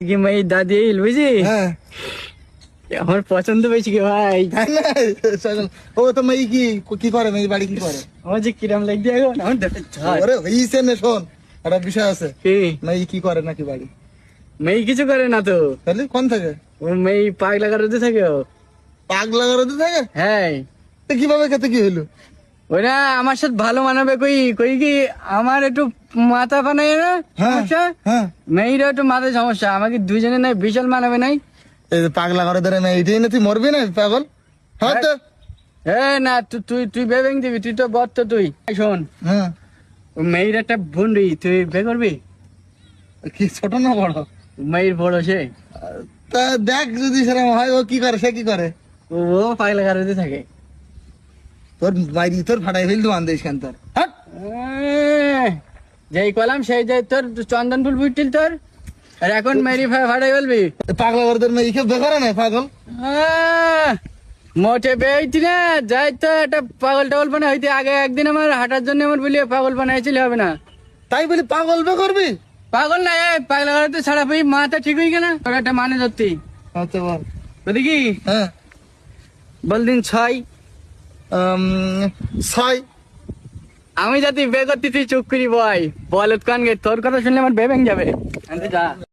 কি মাই দাদি বুঝি? হ্যাঁ। আমার পছন্দ বেশি কি ভাই? ও তো মেয়ে কি কি করে মেয়ে বাড়ি কি করে? আমার যে কিরাম লাগছে এখন আমার দেখে ঝাড়। ওরে হইছে নে শোন। একটা বিষয় আছে। কি? মেয়ে কি করে নাকি বাড়ি? মেয়ে কিছু করে না তো। তাহলে কোন থাকে? ও মেয়ে পাগলা কারোতে থাকে ও। পাগলা করতে থাকে? হ্যাঁ। তো কীভাবে খেতে কি হলো ওরা আমার সাথে ভালো মানাবে কই? কই কি? আমার একটু মাথা বানায় না? হ্যাঁ সমস্যা? হ্যাঁ। মেয়েরা একটু মাথায় সমস্যা। আমাকে দুজনে নাই বিশাল মানাবে নাই। পাগলা করে ধরে মেয়ে এটাই না তুই মরবি না পাগল? হ্যাঁ তো। এ না তুই তুই বেবেং দিবি তুই তো বর তো তুই। শোন মেয়ের একটা ভুন্ডি তুই বে করবি? কি ছোট না বড়? মেয়ের বড় সে। তা দেখ যদি সেরকম হয় ও কি করে সে কি করে? ও পাগলা কারোতে থাকে। তোর বাইরে তোর ফাটাই ফেল তো আন্দেশ কেন তোর যেই কলাম সেই যে তোর চন্দন ফুল বুঝছিল তোর আর এখন মেরি ফাটাই বলবি পাগলা করে তোর মেয়ে কেউ বেকারে না পাগল। মোটে বেইতি না যাই তো একটা পাগল টাগল বানা হইতে আগে একদিন আমার হাঁটার জন্য আমার বলি পাগল বানাইছিল হবে না। তাই বলি পাগল বে করবি? পাগল না এ পাগলা করে তো ছাড়া পাই মাথা ঠিক হয়ে গেল তোর একটা মানে ধরতি। আচ্ছা বল। বুঝলি কি? হ্যাঁ। বল দিন ছয় ছয়। আমি যদি তিথি চুপ করি, বয় বলত কান গে তোর কথা শুনলে আমার বেবেং যাবে।